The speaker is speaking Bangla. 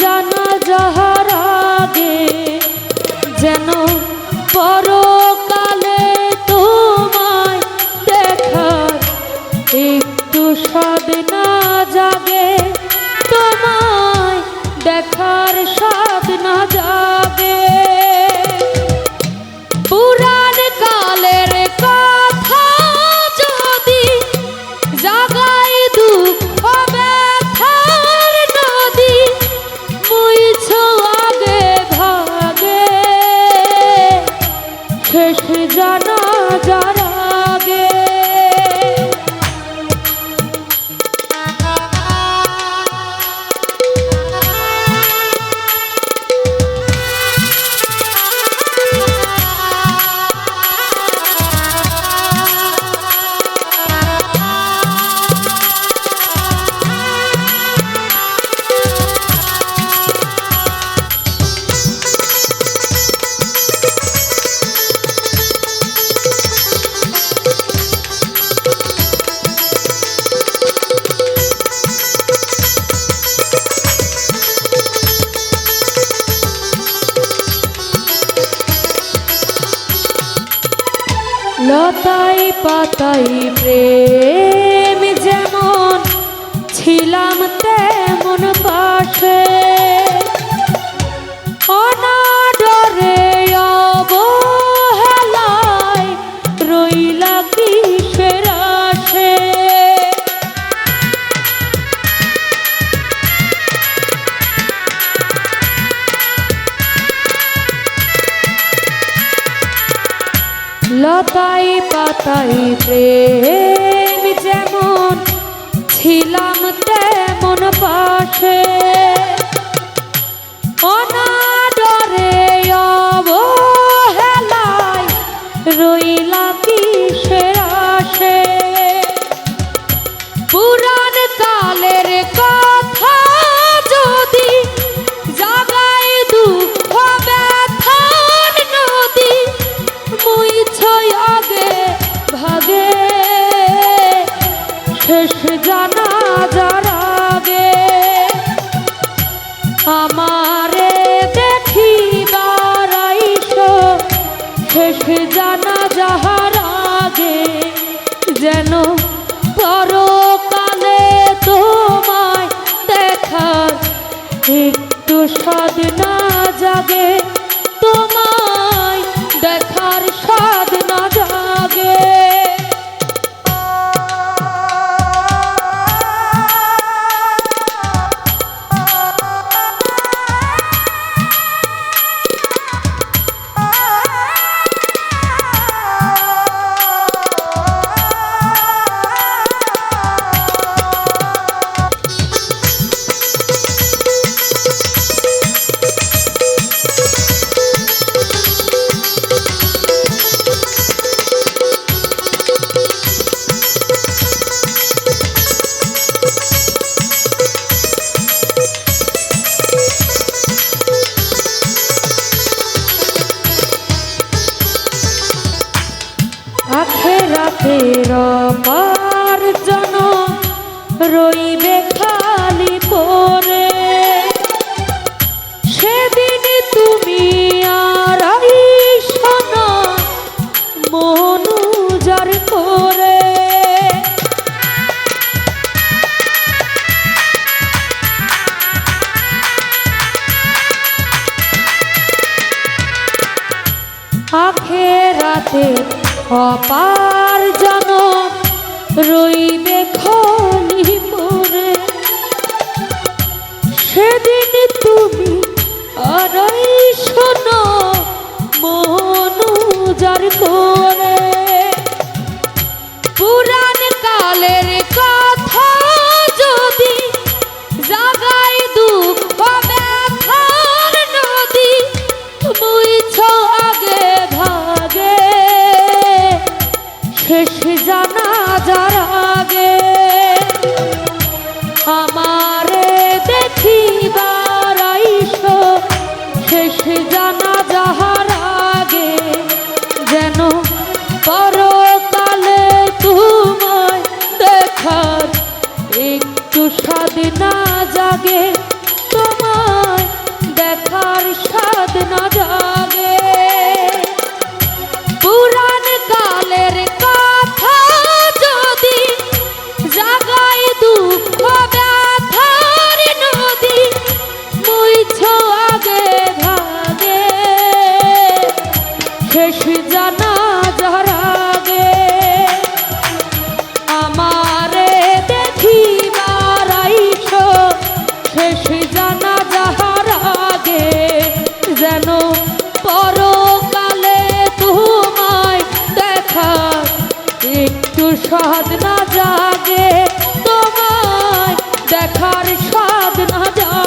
জানা যাহার আগে যেন পর জানা যারা লতাই পাতাই প্রেম যেমন ছিলাম তেমন পাশে। লতাই পাতাই প্রেম যেমন ছিলাম তেমন পাশে। জানা যাহার আগে যেন পরকালে তোমায় দেখার একটু সাধনা জাগে। রইবে খালি করে সেদিন তুমি আর আইসনা মন উজার করে। আখে রাতে অপার জনম রইবে খো মনু যার কোয়া একটু সাধনা জাগে তোমায় দেখার সাধনা জাগে।